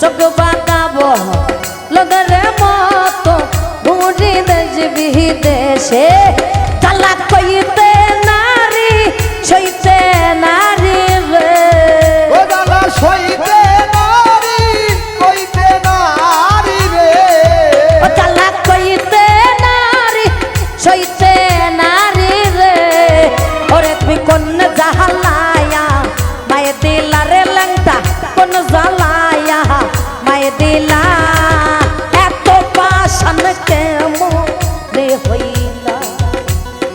চোখ বাঁকাব। লগরে মতো ঘুরি দেশবি দেশে। তালাক কইতে নারী সইতে নারী রে। সইতে নারী কইতে নারী রে। তালাক কইতে নারী সইতে নারী কোন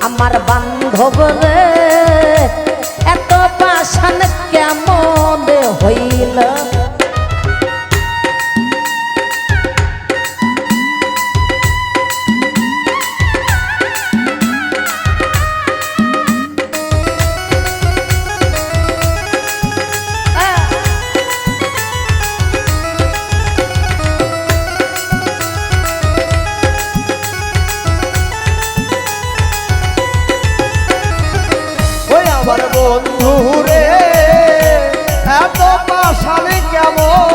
আমার বান্ধব রে এত পাশান কেমন হইল? বন্ধুরে এত পাশালি কেমন?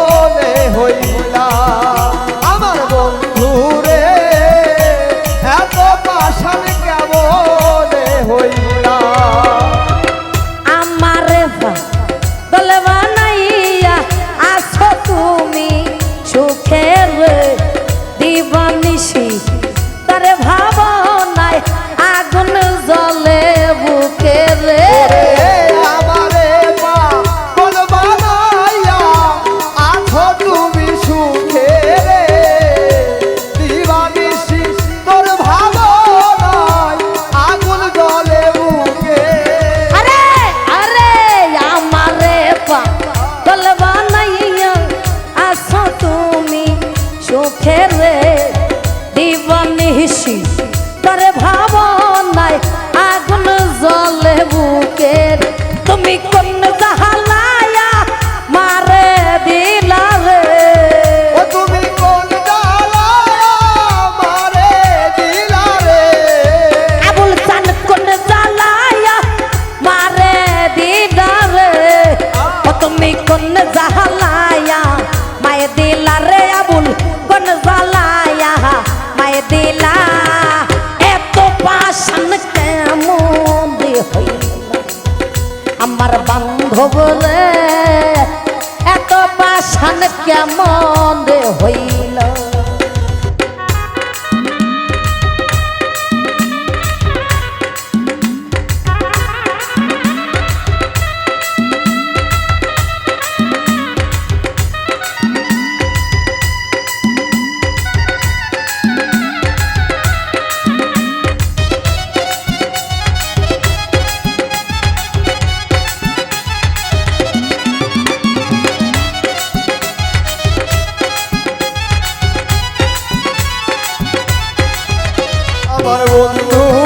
চোখের দিবানিহিসি আমার বন্ধু